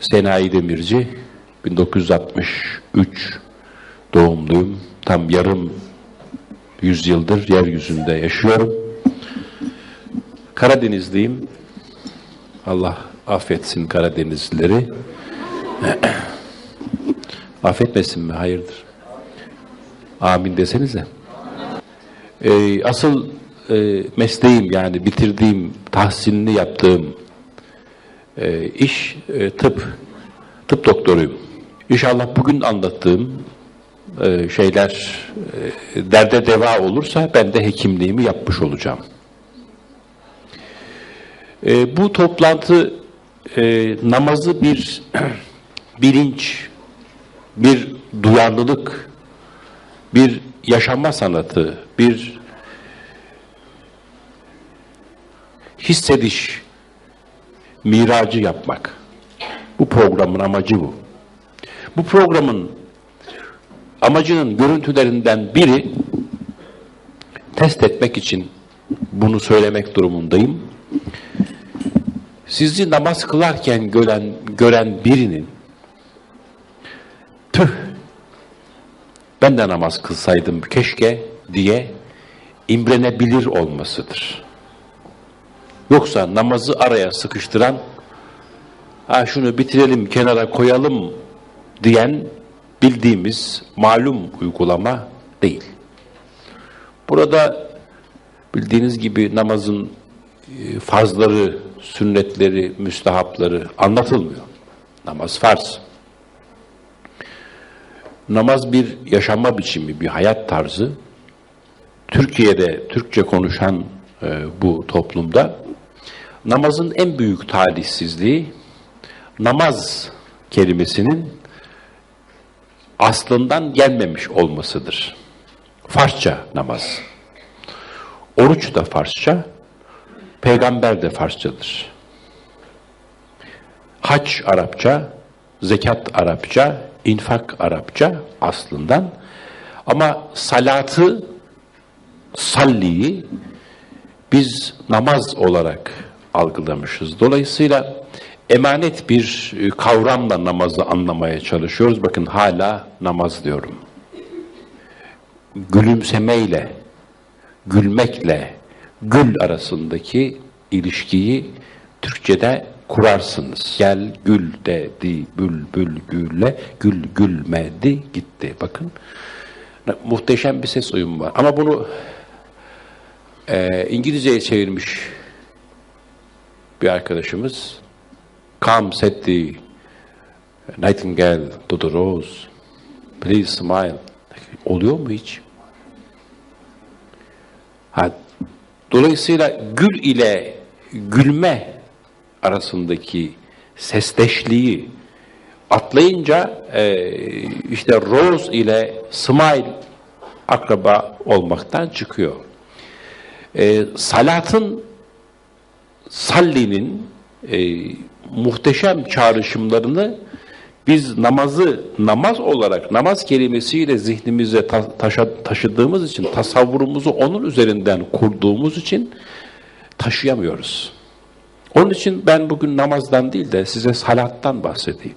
Senayi Demirci, 1963 doğumluyum. Tam yarım yüzyıldır yeryüzünde yaşıyorum. Karadenizliyim. Allah affetsin Karadenizlileri. Affetmesin mi? Hayırdır? Amin desenize. Ee, asıl e, mesleğim yani bitirdiğim, tahsilini yaptığım e, iş e, tıp. Tıp doktoruyum. İnşallah bugün anlattığım e, şeyler e, derde deva olursa ben de hekimliğimi yapmış olacağım. E, bu toplantı e, namazı bir bilinç, bir duyarlılık, bir yaşama sanatı, bir hissediş miracı yapmak. Bu programın amacı bu. Bu programın amacının görüntülerinden biri test etmek için bunu söylemek durumundayım. Sizi namaz kılarken gören, gören birinin tüh ben de namaz kılsaydım keşke diye imrenebilir olmasıdır. Yoksa namazı araya sıkıştıran ha şunu bitirelim kenara koyalım diyen bildiğimiz malum uygulama değil. Burada bildiğiniz gibi namazın e, farzları, sünnetleri, müstehapları anlatılmıyor. Namaz farz. Namaz bir yaşama biçimi, bir hayat tarzı. Türkiye'de Türkçe konuşan e, bu toplumda namazın en büyük talihsizliği namaz kelimesinin aslından gelmemiş olmasıdır. Farsça namaz. Oruç da Farsça, peygamber de Farsçadır. Hac Arapça, zekat Arapça, infak Arapça aslından. Ama salatı, salliyi biz namaz olarak algılamışız. Dolayısıyla emanet bir e, kavramla namazı anlamaya çalışıyoruz. Bakın hala namaz diyorum. Gülümsemeyle, gülmekle, gül arasındaki ilişkiyi Türkçe'de kurarsınız. Gel gül dedi bülbül gülle, gül gülmedi gitti. Bakın muhteşem bir ses uyumu var. Ama bunu e, İngilizceye çevirmiş bir arkadaşımız Come said the nightingale to the rose, please smile. Oluyor mu hiç? Ha, dolayısıyla gül ile gülme arasındaki sesleşliği atlayınca e, işte rose ile smile akraba olmaktan çıkıyor. E, salatın Salli'nin e, muhteşem çağrışımlarını biz namazı namaz olarak namaz kelimesiyle zihnimize ta, taşa, taşıdığımız için tasavvurumuzu onun üzerinden kurduğumuz için taşıyamıyoruz. Onun için ben bugün namazdan değil de size salattan bahsedeyim.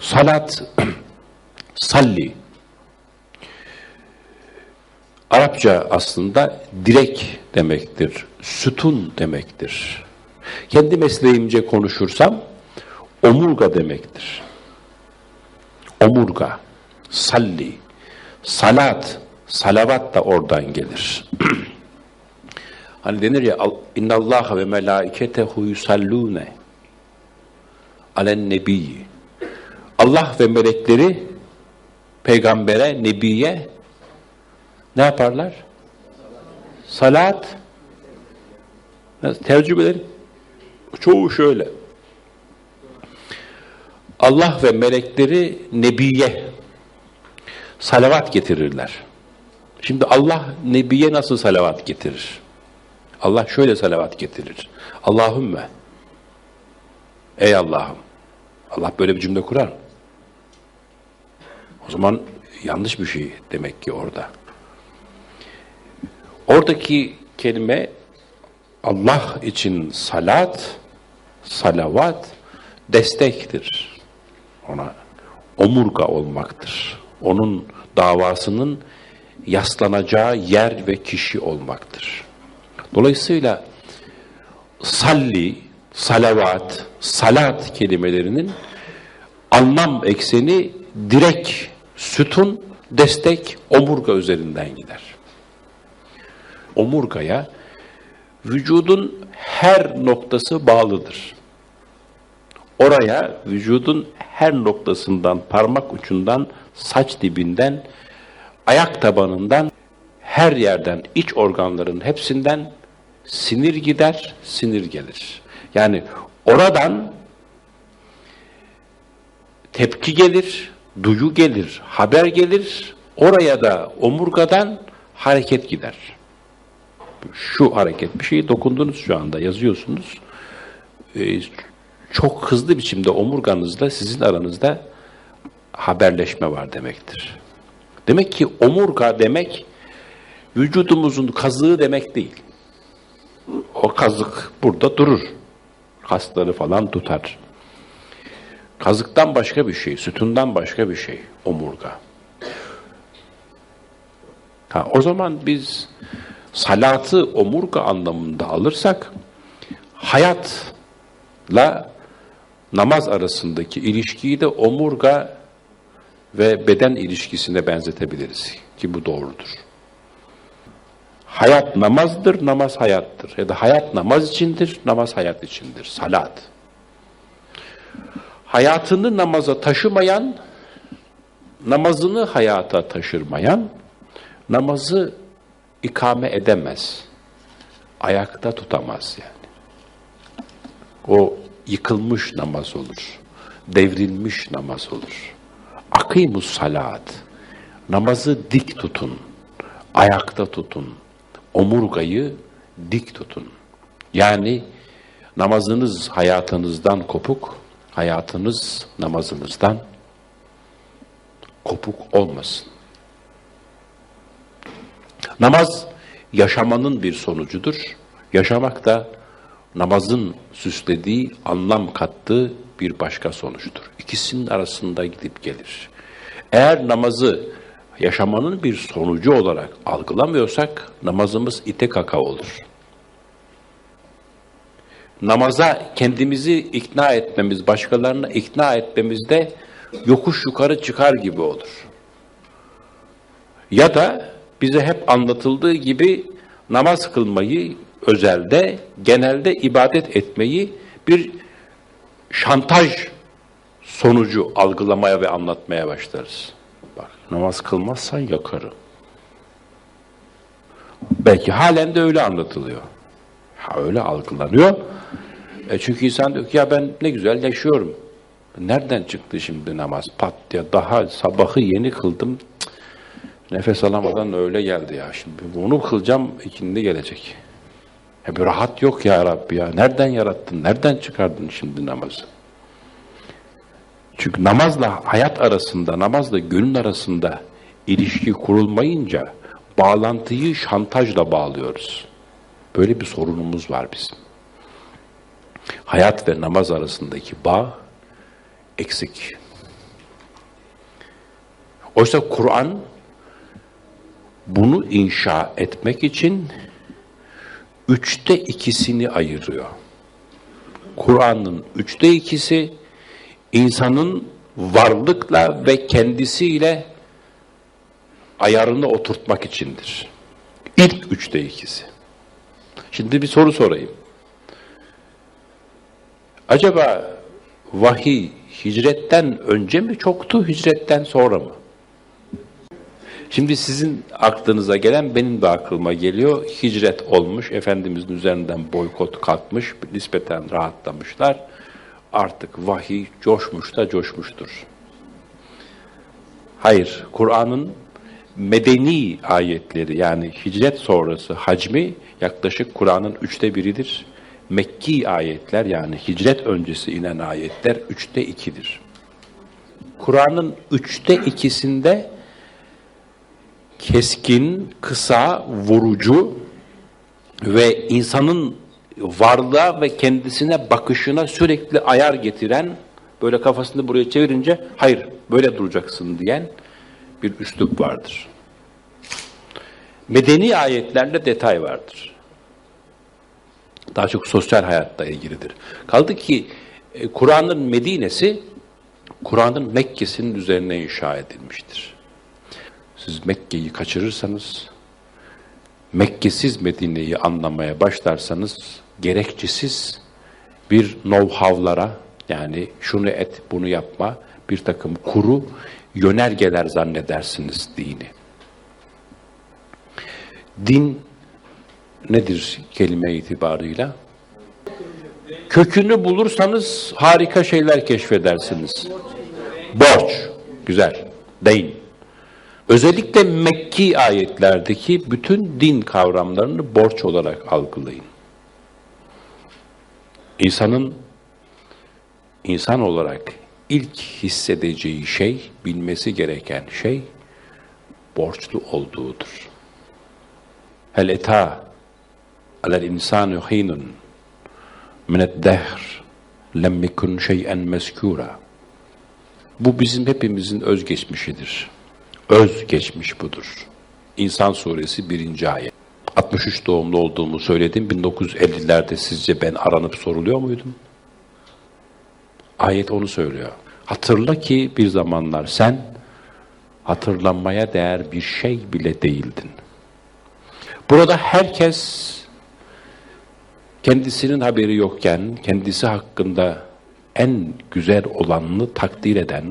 Salat, salli, Arapça aslında direk demektir, sütun demektir. Kendi mesleğimce konuşursam omurga demektir. Omurga, salli, salat, salavat da oradan gelir. hani denir ya inna Allah ve melaiketehu yusallune alen nebiyyi. Allah ve melekleri peygambere, nebiye ne yaparlar? Salat tercümeleri çoğu şöyle. Allah ve melekleri nebiye salavat getirirler. Şimdi Allah nebiye nasıl salavat getirir? Allah şöyle salavat getirir. Allahümme Ey Allah'ım. Allah böyle bir cümle kurar. O zaman yanlış bir şey demek ki orada. Oradaki kelime Allah için salat, salavat, destektir. Ona omurga olmaktır. Onun davasının yaslanacağı yer ve kişi olmaktır. Dolayısıyla salli, salavat, salat kelimelerinin anlam ekseni direk, sütun, destek, omurga üzerinden gider. Omurgaya vücudun her noktası bağlıdır. Oraya vücudun her noktasından, parmak ucundan, saç dibinden, ayak tabanından, her yerden, iç organların hepsinden sinir gider, sinir gelir. Yani oradan tepki gelir, duyu gelir, haber gelir. Oraya da omurgadan hareket gider. Şu hareket bir şeyi dokundunuz şu anda yazıyorsunuz. Ee, çok hızlı biçimde omurganızla sizin aranızda haberleşme var demektir. Demek ki omurga demek vücudumuzun kazığı demek değil. O kazık burada durur. Kasları falan tutar. Kazıktan başka bir şey, sütundan başka bir şey omurga. Ha, o zaman biz salatı omurga anlamında alırsak hayatla namaz arasındaki ilişkiyi de omurga ve beden ilişkisine benzetebiliriz ki bu doğrudur. Hayat namazdır, namaz hayattır. Ya da hayat namaz içindir, namaz hayat içindir. Salat. Hayatını namaza taşımayan, namazını hayata taşırmayan, namazı ikame edemez. Ayakta tutamaz yani. O yıkılmış namaz olur. Devrilmiş namaz olur. Akimus salat. Namazı dik tutun. Ayakta tutun. Omurgayı dik tutun. Yani namazınız hayatınızdan kopuk, hayatınız namazınızdan kopuk olmasın. Namaz yaşamanın bir sonucudur. Yaşamak da namazın süslediği, anlam kattığı bir başka sonuçtur. İkisinin arasında gidip gelir. Eğer namazı yaşamanın bir sonucu olarak algılamıyorsak namazımız ite kaka olur. Namaza kendimizi ikna etmemiz, başkalarına ikna etmemizde yokuş yukarı çıkar gibi olur. Ya da bize hep anlatıldığı gibi namaz kılmayı özelde, genelde ibadet etmeyi bir şantaj sonucu algılamaya ve anlatmaya başlarız. Bak namaz kılmazsan yakarım. Belki halen de öyle anlatılıyor. Ha, öyle algılanıyor. E çünkü insan diyor ki ya ben ne güzel yaşıyorum. Nereden çıktı şimdi namaz? Pat diye daha sabahı yeni kıldım. Cık, nefes alamadan öyle geldi ya. Şimdi bunu kılacağım ikindi gelecek. E bir rahat yok ya Rabbi ya. Nereden yarattın? Nereden çıkardın şimdi namazı? Çünkü namazla hayat arasında, namazla gönül arasında ilişki kurulmayınca bağlantıyı şantajla bağlıyoruz. Böyle bir sorunumuz var bizim. Hayat ve namaz arasındaki bağ eksik. Oysa Kur'an bunu inşa etmek için üçte ikisini ayırıyor. Kur'an'ın üçte ikisi insanın varlıkla ve kendisiyle ayarını oturtmak içindir. İlk üçte ikisi. Şimdi bir soru sorayım. Acaba vahiy hicretten önce mi çoktu, hicretten sonra mı? Şimdi sizin aklınıza gelen benim de aklıma geliyor. Hicret olmuş, Efendimizin üzerinden boykot kalkmış, nispeten rahatlamışlar. Artık vahiy coşmuş da coşmuştur. Hayır, Kur'an'ın medeni ayetleri yani hicret sonrası hacmi yaklaşık Kur'an'ın üçte biridir. Mekki ayetler yani hicret öncesi inen ayetler üçte ikidir. Kur'an'ın üçte ikisinde keskin, kısa, vurucu ve insanın varlığa ve kendisine bakışına sürekli ayar getiren, böyle kafasını buraya çevirince hayır böyle duracaksın diyen bir üslup vardır. Medeni ayetlerde detay vardır. Daha çok sosyal hayatla ilgilidir. Kaldı ki e, Kur'an'ın Medine'si Kur'an'ın Mekke'sinin üzerine inşa edilmiştir. Siz Mekke'yi kaçırırsanız, Mekke'siz Medine'yi anlamaya başlarsanız, gerekçesiz bir know-how'lara, yani şunu et, bunu yapma, bir takım kuru yönergeler zannedersiniz dini. Din nedir kelime itibarıyla? Kökünü bulursanız harika şeyler keşfedersiniz. Borç, güzel, deyin. Özellikle Mekki ayetlerdeki bütün din kavramlarını borç olarak algılayın. İnsanın insan olarak ilk hissedeceği şey, bilmesi gereken şey borçlu olduğudur. Hel eta alel insanu hinun minet dehr lem yekun şey'en meskura. Bu bizim hepimizin özgeçmişidir. Özgeçmiş budur. İnsan suresi 1. ayet. 63 doğumlu olduğumu söyledim. 1950'lerde sizce ben aranıp soruluyor muydum? Ayet onu söylüyor. Hatırla ki bir zamanlar sen hatırlanmaya değer bir şey bile değildin. Burada herkes kendisinin haberi yokken kendisi hakkında en güzel olanını takdir eden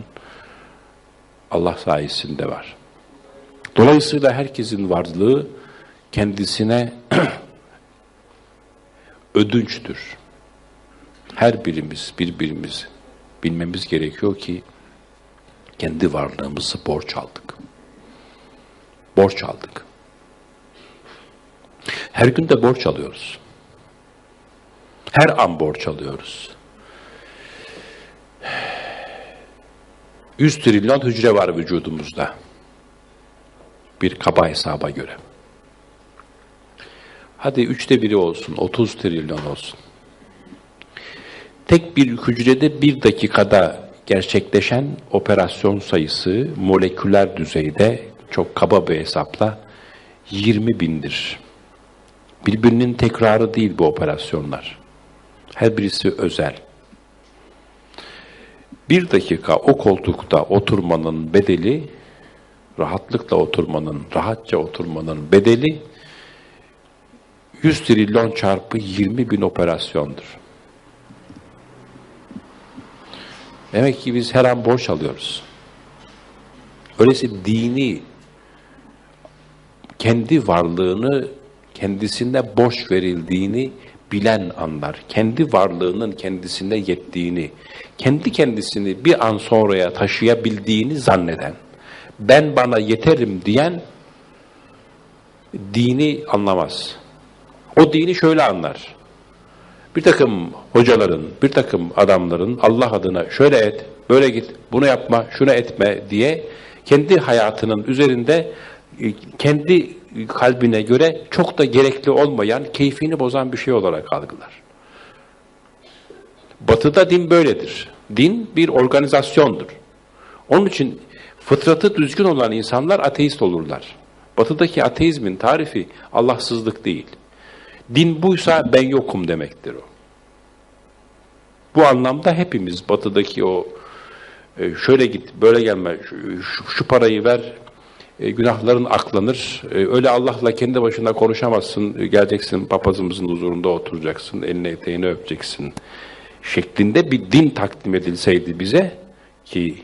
Allah sayesinde var. Dolayısıyla herkesin varlığı kendisine ödünçtür. Her birimiz birbirimiz bilmemiz gerekiyor ki kendi varlığımızı borç aldık. Borç aldık. Her gün de borç alıyoruz. Her an borç alıyoruz. 100 trilyon hücre var vücudumuzda. Bir kaba hesaba göre. Hadi üçte biri olsun, 30 trilyon olsun. Tek bir hücrede bir dakikada gerçekleşen operasyon sayısı moleküler düzeyde çok kaba bir hesapla 20 bindir. Birbirinin tekrarı değil bu operasyonlar. Her birisi özel. Bir dakika o koltukta oturmanın bedeli, rahatlıkla oturmanın, rahatça oturmanın bedeli 100 trilyon çarpı 20 bin operasyondur. Demek ki biz her an borç alıyoruz. Öyleyse dini kendi varlığını kendisinde borç verildiğini bilen anlar. Kendi varlığının kendisine yettiğini, kendi kendisini bir an sonraya taşıyabildiğini zanneden, ben bana yeterim diyen dini anlamaz. O dini şöyle anlar. Bir takım hocaların, bir takım adamların Allah adına şöyle et, böyle git, bunu yapma, şunu etme diye kendi hayatının üzerinde e, kendi kalbine göre çok da gerekli olmayan, keyfini bozan bir şey olarak algılar. Batı'da din böyledir. Din bir organizasyondur. Onun için fıtratı düzgün olan insanlar ateist olurlar. Batı'daki ateizmin tarifi Allahsızlık değil. Din buysa ben yokum demektir o. Bu anlamda hepimiz batıdaki o e, şöyle git, böyle gelme, şu, şu parayı ver, e, günahların aklanır. E, öyle Allah'la kendi başına konuşamazsın, geleceksin papazımızın huzurunda oturacaksın, elini eteğini öpeceksin şeklinde bir din takdim edilseydi bize ki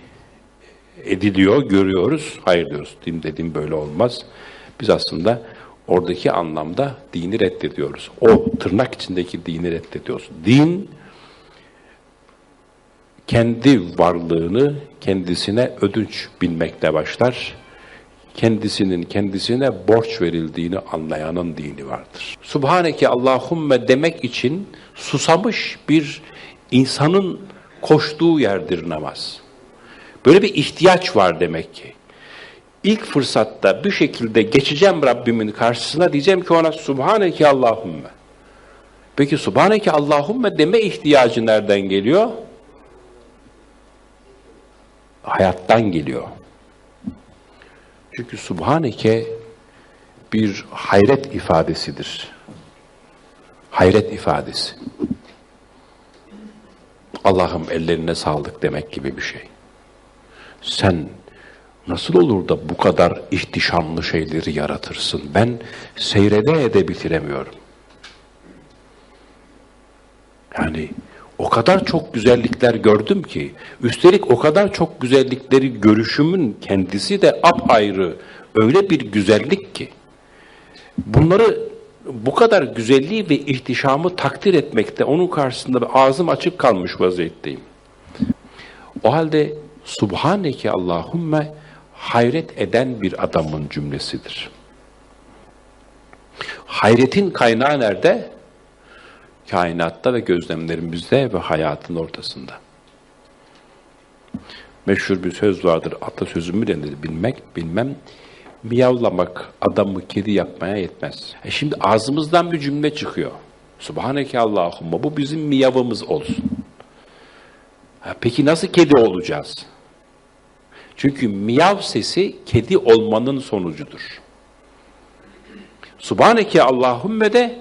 ediliyor, görüyoruz. Hayır diyoruz, din dediğim böyle olmaz. Biz aslında oradaki anlamda dini reddediyoruz. O tırnak içindeki dini reddediyoruz. Din kendi varlığını kendisine ödünç bilmekle başlar. Kendisinin kendisine borç verildiğini anlayanın dini vardır. Subhaneke Allahumme demek için susamış bir insanın koştuğu yerdir namaz. Böyle bir ihtiyaç var demek ki. İlk fırsatta bir şekilde geçeceğim Rabbimin karşısına diyeceğim ki ona Subhaneke Allahümme. Peki Subhaneke Allahümme deme ihtiyacı nereden geliyor? Hayattan geliyor. Çünkü Subhaneke bir hayret ifadesidir. Hayret ifadesi. Allah'ım ellerine sağlık demek gibi bir şey. Sen nasıl olur da bu kadar ihtişamlı şeyleri yaratırsın? Ben seyrede ede bitiremiyorum. Yani o kadar çok güzellikler gördüm ki, üstelik o kadar çok güzellikleri görüşümün kendisi de apayrı öyle bir güzellik ki, bunları bu kadar güzelliği ve ihtişamı takdir etmekte onun karşısında ağzım açık kalmış vaziyetteyim. O halde Subhaneke Allahümme hayret eden bir adamın cümlesidir. Hayretin kaynağı nerede? Kainatta ve gözlemlerimizde ve hayatın ortasında. Meşhur bir söz vardır, atasözü mü denir bilmek, bilmem. Miyavlamak adamı kedi yapmaya yetmez. E şimdi ağzımızdan bir cümle çıkıyor. Subhaneke Allahumma bu bizim miyavımız olsun. Ha, peki nasıl kedi olacağız? Çünkü miyav sesi kedi olmanın sonucudur. Subhaneke Allahümme de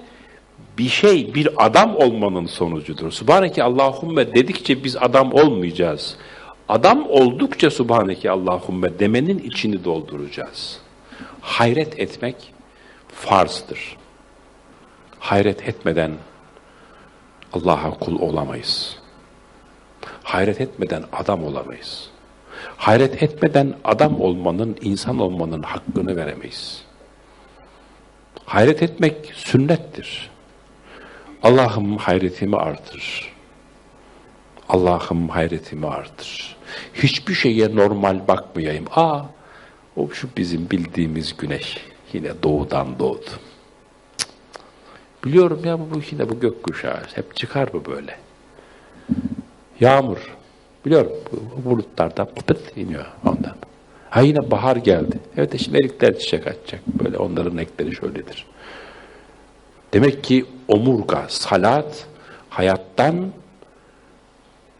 bir şey, bir adam olmanın sonucudur. Subhaneke Allahümme dedikçe biz adam olmayacağız. Adam oldukça Subhaneke Allahümme demenin içini dolduracağız. Hayret etmek farzdır. Hayret etmeden Allah'a kul olamayız. Hayret etmeden adam olamayız. Hayret etmeden adam olmanın, insan olmanın hakkını veremeyiz. Hayret etmek sünnettir. Allah'ım hayretimi artır. Allah'ım hayretimi artır. Hiçbir şeye normal bakmayayım. Aa, o şu bizim bildiğimiz güneş. Yine doğudan doğdu. Biliyorum ya bu yine bu gökkuşağı. Hep çıkar bu böyle. Yağmur. Biliyorum bu bulutlardan pıt iniyor ondan. Ha yine bahar geldi. Evet şimdi erikler çiçek açacak. Böyle onların renkleri şöyledir. Demek ki omurga, salat, hayattan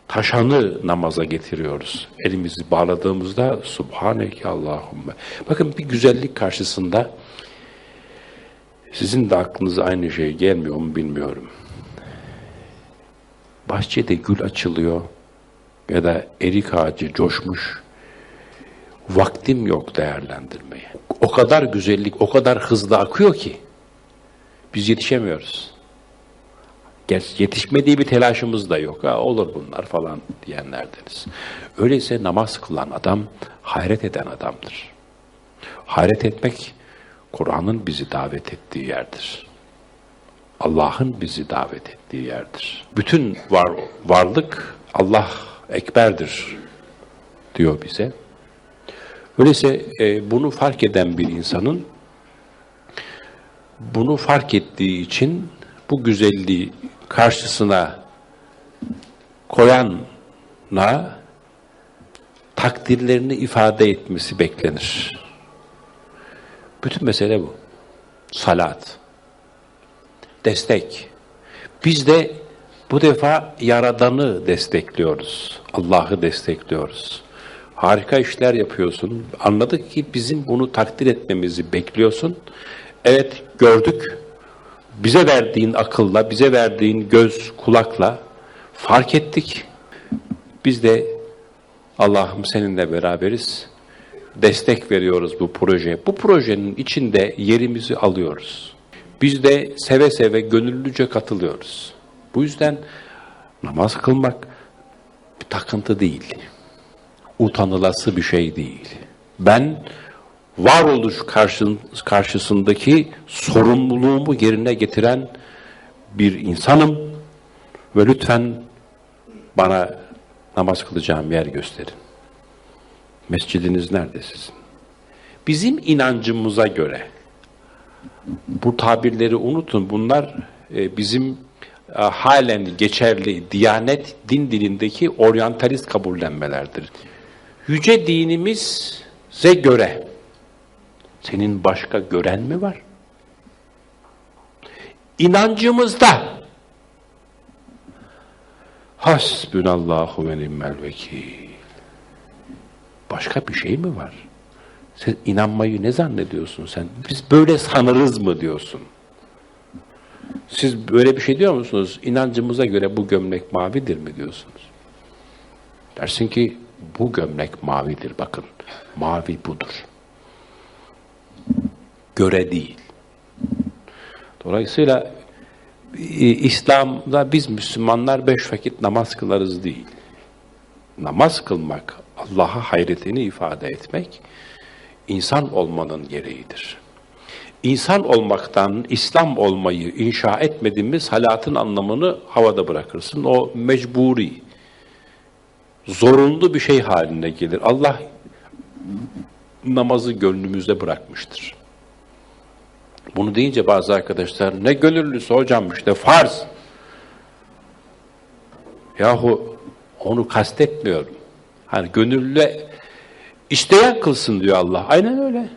taşanı namaza getiriyoruz. Elimizi bağladığımızda Subhaneke Allahümme. Bakın bir güzellik karşısında sizin de aklınıza aynı şey gelmiyor mu bilmiyorum. Bahçede gül açılıyor ya da erik ağacı coşmuş. Vaktim yok değerlendirmeye. O kadar güzellik, o kadar hızlı akıyor ki biz yetişemiyoruz. Geç, yetişmediği bir telaşımız da yok. Ha, olur bunlar falan diyenlerdeniz. Öyleyse namaz kılan adam hayret eden adamdır. Hayret etmek Kur'an'ın bizi davet ettiği yerdir. Allah'ın bizi davet ettiği yerdir. Bütün var, varlık Allah ekberdir diyor bize. Öyleyse e, bunu fark eden bir insanın bunu fark ettiği için bu güzelliği karşısına koyanla takdirlerini ifade etmesi beklenir. Bütün mesele bu. Salat. Destek. Biz de bu defa Yaradan'ı destekliyoruz. Allah'ı destekliyoruz. Harika işler yapıyorsun. Anladık ki bizim bunu takdir etmemizi bekliyorsun. Evet gördük. Bize verdiğin akılla, bize verdiğin göz, kulakla fark ettik. Biz de Allah'ım seninle beraberiz. Destek veriyoruz bu projeye. Bu projenin içinde yerimizi alıyoruz. Biz de seve seve gönüllüce katılıyoruz. Bu yüzden namaz kılmak bir takıntı değil. Utanılası bir şey değil. Ben varoluş karşısındaki sorumluluğumu yerine getiren bir insanım ve lütfen bana namaz kılacağım yer gösterin. Mescidiniz nerede sizin? Bizim inancımıza göre bu tabirleri unutun. Bunlar e, bizim e, halen geçerli Diyanet din dilindeki oryantalist kabullenmelerdir. Yüce dinimize göre senin başka gören mi var? İnancımızda Hasbunallahu ve ni'mel vekil. Başka bir şey mi var? Sen inanmayı ne zannediyorsun sen? Biz böyle sanırız mı diyorsun? Siz böyle bir şey diyor musunuz? İnancımıza göre bu gömlek mavidir mi diyorsunuz? Dersin ki bu gömlek mavidir bakın. Mavi budur. Göre değil. Dolayısıyla e, İslam'da biz Müslümanlar beş vakit namaz kılarız değil. Namaz kılmak, Allah'a hayretini ifade etmek, insan olmanın gereğidir. İnsan olmaktan İslam olmayı inşa etmediğimiz halatın anlamını havada bırakırsın. O mecburi, zorunlu bir şey haline gelir. Allah namazı gönlümüzde bırakmıştır. Bunu deyince bazı arkadaşlar ne gönüllüsü hocam işte farz. Yahu onu kastetmiyorum. Hani gönüllü isteyen kılsın diyor Allah. Aynen öyle.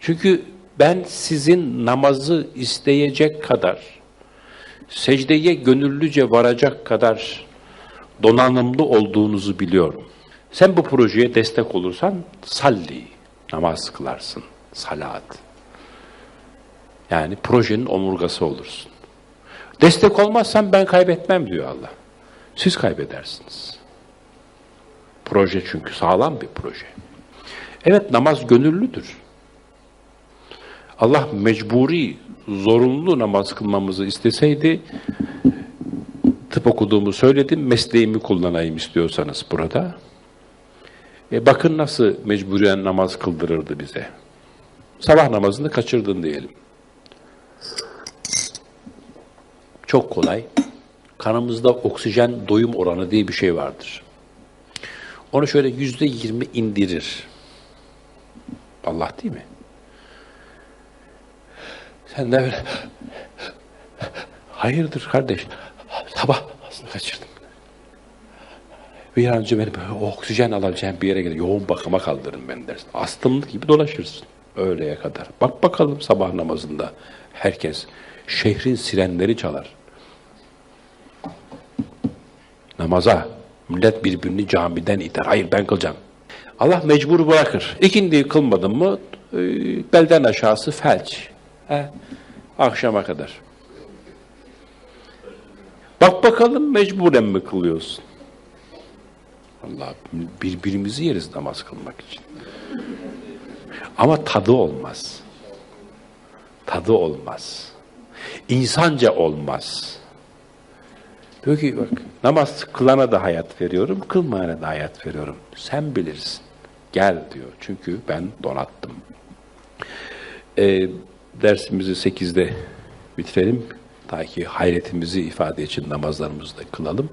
Çünkü ben sizin namazı isteyecek kadar, secdeye gönüllüce varacak kadar donanımlı olduğunuzu biliyorum. Sen bu projeye destek olursan salli, namaz kılarsın, salat. Yani projenin omurgası olursun. Destek olmazsan ben kaybetmem diyor Allah. Siz kaybedersiniz. Proje çünkü sağlam bir proje. Evet namaz gönüllüdür. Allah mecburi, zorunlu namaz kılmamızı isteseydi, tıp okuduğumu söyledim, mesleğimi kullanayım istiyorsanız burada. E bakın nasıl mecburen namaz kıldırırdı bize. Sabah namazını kaçırdın diyelim. Çok kolay. Kanımızda oksijen doyum oranı diye bir şey vardır. Onu şöyle yüzde yirmi indirir. Allah değil mi? Sen de böyle hayırdır kardeş sabah aslında kaçırdım. Bir an önce beni böyle oksijen alacağım bir yere gelin. Yoğun bakıma kaldırın beni dersin. Astımlı gibi dolaşırsın öğleye kadar. Bak bakalım sabah namazında herkes şehrin sirenleri çalar. Namaza millet birbirini camiden iter. Hayır ben kılacağım. Allah mecbur bırakır. İkindiyi kılmadın mı e, belden aşağısı felç. He, akşama kadar. Bak bakalım mecburen mi kılıyorsun? Allah birbirimizi yeriz namaz kılmak için. Ama tadı olmaz. Tadı olmaz. İnsanca olmaz. Diyor ki bak namaz kılana da hayat veriyorum, kılmayana da hayat veriyorum. Sen bilirsin. Gel diyor. Çünkü ben donattım. Ee, dersimizi 8'de bitirelim. Ta ki hayretimizi ifade için namazlarımızı da kılalım.